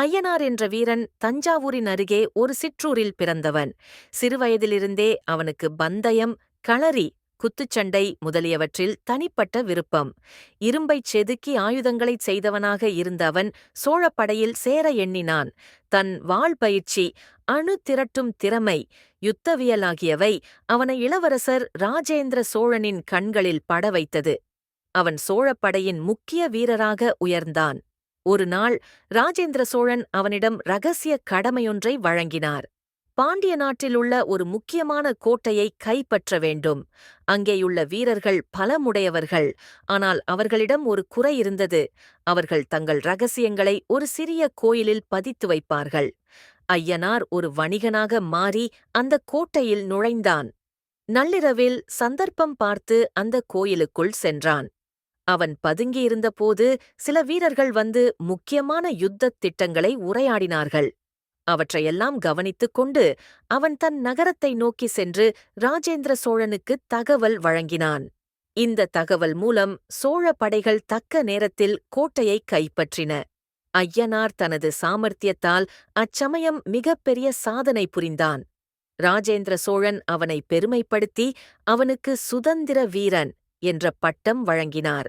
ஐயனார் என்ற வீரன் தஞ்சாவூரின் அருகே ஒரு சிற்றூரில் பிறந்தவன். சிறுவயதிலிருந்தே அவனுக்கு பந்தயம் களரி குத்துச்சண்டை முதலியவற்றில் தனிப்பட்ட விருப்பம். இரும்பைச் செதுக்கி ஆயுதங்களைச் செய்தவனாக இருந்த அவன் சோழப்படையில் சேர எண்ணினான். தன் வாழ் பயிற்சி அணு திரட்டும் திறமை யுத்தவியலாகியவை அவனை இளவரசர் ராஜேந்திர சோழனின் கண்களில் பட வைத்தது. அவன் சோழப்படையின் முக்கிய வீரராக உயர்ந்தான். ஒரு நாள் ராஜேந்திர சோழன் அவனிடம் ரகசிய கடமையொன்றை வழங்கினார். பாண்டிய நாட்டில் உள்ள ஒரு முக்கியமான கோட்டையை கைப்பற்ற வேண்டும். அங்கேயுள்ள வீரர்கள் பலமுடையவர்கள். ஆனால் அவர்களிடம் ஒரு குறை இருந்தது. அவர்கள் தங்கள் ரகசியங்களை ஒரு சிறிய கோயிலில் பதித்து வைப்பார்கள். ஐயனார் ஒரு வணிகனாக மாறி அந்த கோட்டையில் நுழைந்தான். நள்ளிரவில் சந்தர்ப்பம் பார்த்து அந்த கோயிலுக்குள் சென்றான். அவன் பதுங்கியிருந்தபோது சில வீரர்கள் வந்து முக்கியமான யுத்தத் திட்டங்களை உரையாடினார்கள். அவற்றையெல்லாம் கவனித்துக் கொண்டு அவன் தன் நகரத்தை நோக்கி சென்று ராஜேந்திர சோழனுக்கு தகவல் வழங்கினான். இந்த தகவல் மூலம் சோழ படைகள் தக்க நேரத்தில் கோட்டையை கைப்பற்றின. ஐயனார் தனது சாமர்த்தியத்தால் அச்சமயம் மிகப்பெரிய சாதனை புரிந்தான். ராஜேந்திர சோழன் அவனை பெருமைப்படுத்தி அவனுக்கு சுதந்திர வீரன் என்ற பட்டம் வழங்கினார்.